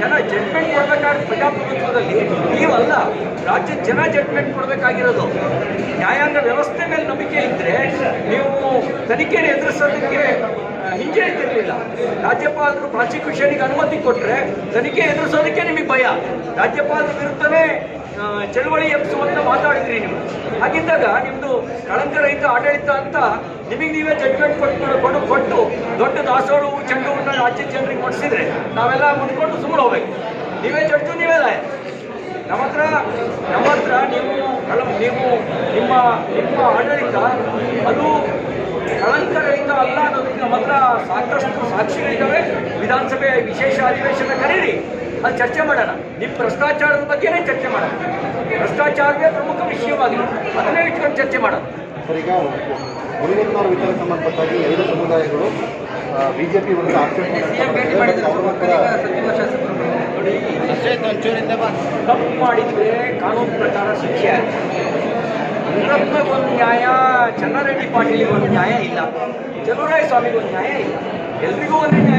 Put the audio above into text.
ಜನ ಜಡ್ಮೆಂಟ್ ಕೊಡಬೇಕಾದ್ರೆ ಪ್ರಜಾಪ್ರಭುತ್ವದಲ್ಲಿ ನೀವಲ್ಲ, ರಾಜ್ಯ ಜನ ಜಡ್ಮೆಂಟ್ ಕೊಡಬೇಕಾಗಿರೋದು. ನ್ಯಾಯಾಂಗ ವ್ಯವಸ್ಥೆ ಮೇಲೆ ನಂಬಿಕೆ ಇದ್ದರೆ ನೀವು ತನಿಖೆಯನ್ನು ಎದುರಿಸೋದಕ್ಕೆ ಹಿಂಜರಿತಿರ್ಲಿಲ್ಲ ರಾಜ್ಯಪಾಲರು ಪ್ರಾಸಿಕ್ಯೂಷನ್ಗೆ ಅನುಮತಿ ಕೊಟ್ಟರೆ ತನಿಖೆ ಎದುರಿಸೋದಕ್ಕೆ ನಿಮಗೆ ಭಯ. ರಾಜ್ಯಪಾಲರ ವಿರುದ್ಧವೇ ಚಳವಳಿ ಎಬ್ಬಿಸುವಂತ ಮಾತಾಡಿದ್ರಿ ನೀವು. ಹಾಗಿದ್ದಾಗ ನಿಮ್ಮದು ಕಳಂಕರಹಿತ ಆಡಳಿತ ಅಂತ ನಿಮಗೆ ನೀವೇ ಜಡ್ಮೆಂಟ್ ಕೊಟ್ಟು ಕೊಡು ಕೊಟ್ಟು ದೊಡ್ಡ ದಾಸೋಳು ಚೆಂಡುವನ್ನ ರಾಜ್ಯ ಜನರಿಗೆ ಕೊಡಿಸಿದ್ರೆ ನಾವೆಲ್ಲ ಮುಂದ್ಕೊಂಡು ಸುಮ್ಮನೆ ಹೋಗ್ಬೇಕು. ನೀವೇ ಜಡ್ಜು ನೀವೇ ಲಾಯ ನಮ್ಮ ಹತ್ರ ನಮ್ಮ ಹತ್ರ ನೀವು, ಕಳ, ನೀವು, ನಿಮ್ಮ ನಿಮ್ಮ ಆಡಳಿತ ಅದು ಕಳಂಕರಹಿತ ಅಲ್ಲ ಅನ್ನೋದಕ್ಕೆ ನಮ್ಮ ಹತ್ರ ಸಾಕಷ್ಟು ಸಾಕ್ಷಿಗಳಿದ್ದಾವೆ. ವಿಧಾನಸಭೆ ವಿಶೇಷ ಅಧಿವೇಶನ ಕರೀರಿ. ಅದು ಚರ್ಚೆ ಮಾಡೋಣ. ನಿಮ್ಮ ಭ್ರಷ್ಟಾಚಾರದ ಬಗ್ಗೆನೇ ಚರ್ಚೆ ಮಾಡೋಣ. ಭ್ರಷ್ಟಾಚಾರವೇ ಪ್ರಮುಖ ವಿಷಯವಾಗಿದೆ. ಅದನ್ನೇ ಇಟ್ಕೊಂಡು ಚರ್ಚೆ ಮಾಡೋಣ. ಸರ್ ಈಗ ವಿಚಾರ ಸಂಬಂಧಪಟ್ಟಾಗಿ ಎರಡು ಸಮುದಾಯಗಳು ಬಿಜೆಪಿ ವಿರುದ್ಧ ತಪ್ಪು ಮಾಡಿದ್ರೆ ಕಾನೂನು ಪ್ರಕಾರ ಶಿಕ್ಷೆ ಒಂದು ನ್ಯಾಯ ಚನ್ನಾರೆಡ್ಡಿ ಪಾಟೀಲಿಗೆ ಒಂದು ನ್ಯಾಯ ಇಲ್ಲ. ಚಲುವರಾಯ ಸ್ವಾಮಿಗೆ ಒಂದು ನ್ಯಾಯ ಇಲ್ಲ. ಎಲ್ರಿಗೂ ಒಂದು ನ್ಯಾಯ.